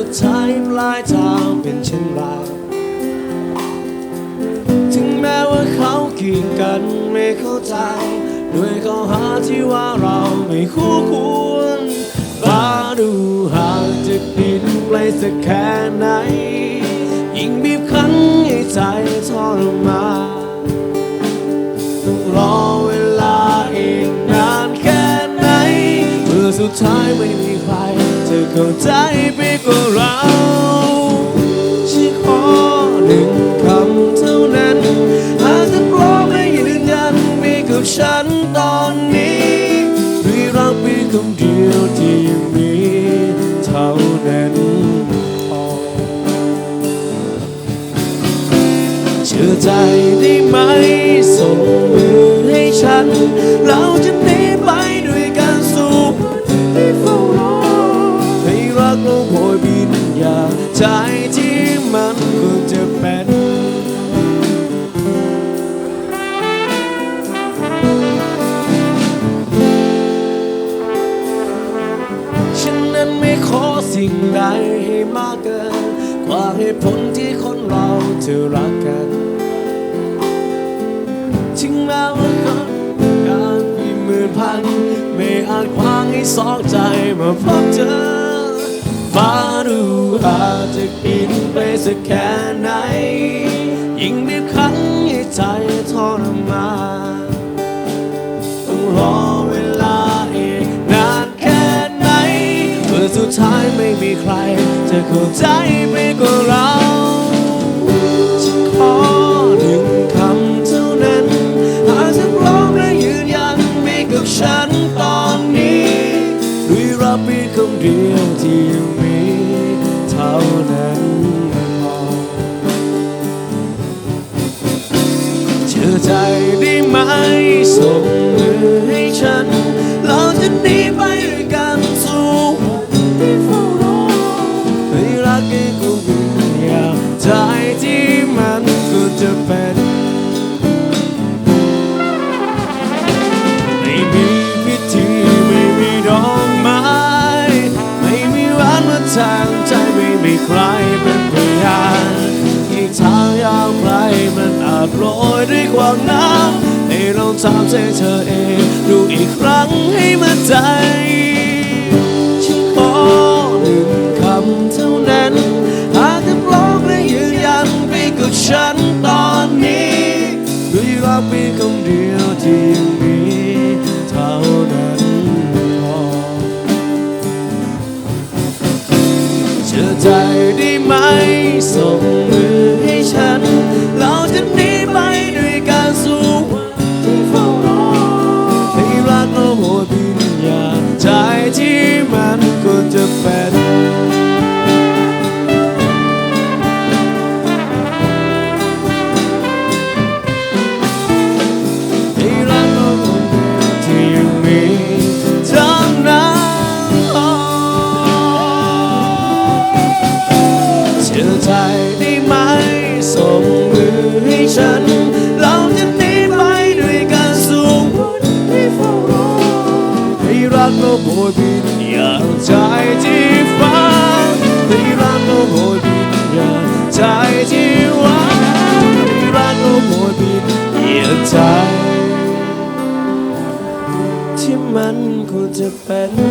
ุดท้ายปลายทางเป็นเช่นไรถึงแม้ว่าเขากีดกันไม่เข้าใจ ด้วยข้อหาที่ว่าเราไม่คู่ควรฟ้าดูหากจะดินไกลสักแค่ไหน ยิ่งบีบคั้นให้ใจทรมานต้องรอเวลาอีกนานแค่ไหนเมื่อสุดท้ายไม่มี ใครจะ ใจที่มันควรจะเป็นฉันนั้นไม่ขอสิ่งใดให้มากเกิน กว่าเหตุผลที่คนเราจะรักกันถึงแม้ว่าคนการมีหมื่นพัน ไม่อาจขวางให้สองใจมาพบเธอ ฟ้าดูอาจะกินไปสักแค่ไหน ยิ่งบีบคั้นให้ใจทรมานต้องรอเวลาอีกนานแค่ไหนเมื่อสุดท้ายไม่มีใคร จะเข้าใจไปกว่าเราฉันขอหนึ่งคำเท่านั้น หากจะร้อมและยืนยันมีกับฉันตอนนี้ด้วยรับเพียงคำเดียวที่ยังมี นั้นพอเชื่อใจได้ไหมส่งมือให้ฉัน เราจะหนีไปด้วยกันสู่วันที่เฝ้ารอให้รักกันคงเป็นอย่างใจที่มันควรจะเป็นไม่มีพิธีไม่มีดอกไม้ไม่มีวันมาทาง มีใครเป็นพยานอีกทางยาวไกลมันอาจโรยด้วยความหนาวให้เราถามใจเธอเอง ดูอีกครั้งให้มั่นใจ ใจได้ไหมส่งมือให้ฉัน ใจได้ไหม ส่งมือให้ฉัน เราจะหนีไปด้วยกันสู่วันที่เฝ้ารอให้รักเราโบยบินอย่างใจที่ฟ้าให้รักเราโบยบินอย่างใจที่หวังให้รักเราโบยบินอย่างใจ ที่มันควรจะเป็น